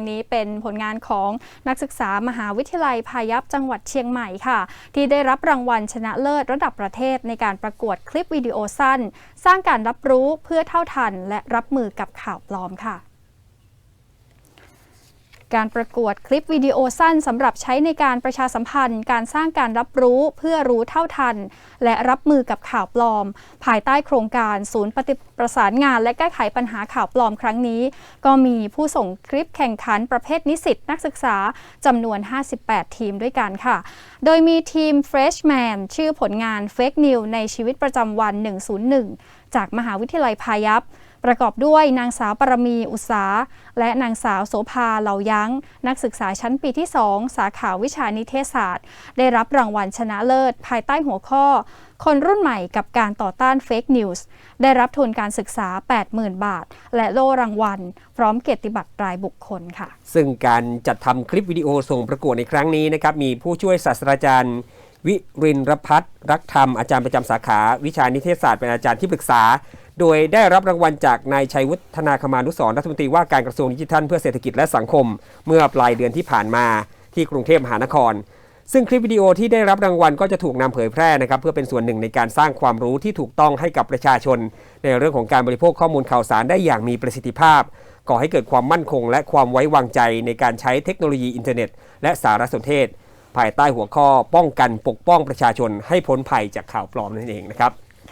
้งนี้เป็นผลงานของนักศึกษามหาวิทยาลัยพายัพจังหวัดเชียงใหม่ค่ะ ที่ได้รับรางวัลชนะเลิศระดับประเทศในการประกวดคลิปวิดีโอสั้น สร้างการรับรู้เพื่อเท่าทัน และรับมือกับข่าวปลอมค่ะ การประกวดคลิปวิดีโอสั้นสำหรับใช้ในการประชาสัมพันธ์ การสร้างการรับรู้เพื่อรู้เท่าทัน และรับมือกับข่าวปลอม ภายใต้โครงการศูนย์ปฏิประสานงาน และแก้ไขปัญหาข่าวปลอมครั้งนี้ ก็มีผู้ส่งคลิปแข่งขันประเภทนิสิตนักศึกษาจำนวน 58 ทีมด้วยกันค่ะ โดยมีทีม Freshman ชื่อผลงาน Fake News ในชีวิตประจำวัน 101 จากมหาวิทยาลัยพายัพ ประกอบด้วยนางสาวปรมีอุตสา และนางสาวโสภาเหล่ายั้ง นักศึกษาชั้นปีที่ 2 สาขาวิชานิเทศศาสตร์ ได้รับรางวัลชนะเลิศ ภายใต้หัวข้อ คนรุ่นใหม่กับการต่อต้านเฟกนิวส์ได้รับทุนการศึกษา 80,000 บาท และโล่รางวัล พร้อมเกียรติบัตรรายบุคคลค่ะ ซึ่งการจัดทำคลิปวิดีโอส่งประกวดในครั้งนี้นะครับมีผู้ช่วยศาสตราจารย์วิรินรพัฒน์รักธรรมอาจารย์ประจำสาขาวิชานิเทศศาสตร์เป็นอาจารย์ที่ปรึกษาโดยได้รับรางวัลจากนายชัยวุฒนาคมานุสรรัฐมนตรีว่าการกระทรวงดิจิทัลเพื่อเศรษฐกิจและสังคม เมื่อปลายเดือนที่ผ่านมาที่กรุงเทพมหานคร ซึ่งคลิปวิดีโอที่ได้รับรางวัลก็จะถูกนำเผยแพร่นะครับ เพื่อเป็นส่วนหนึ่งในการสร้างความรู้ที่ถูกต้องให้กับประชาชน ในเรื่องของการบริโภคข้อมูลข่าวสารได้อย่างมีประสิทธิภาพก่อให้เกิดความมั่นคง และความไว้วางใจในการใช้เทคโนโลยีอินเทอร์เน็ต และสารสนเทศ ภายใต้หัวข้อป้องกันปกป้องประชาชนให้พ้นภัยจากข่าวปลอมนั่นเองนะครับ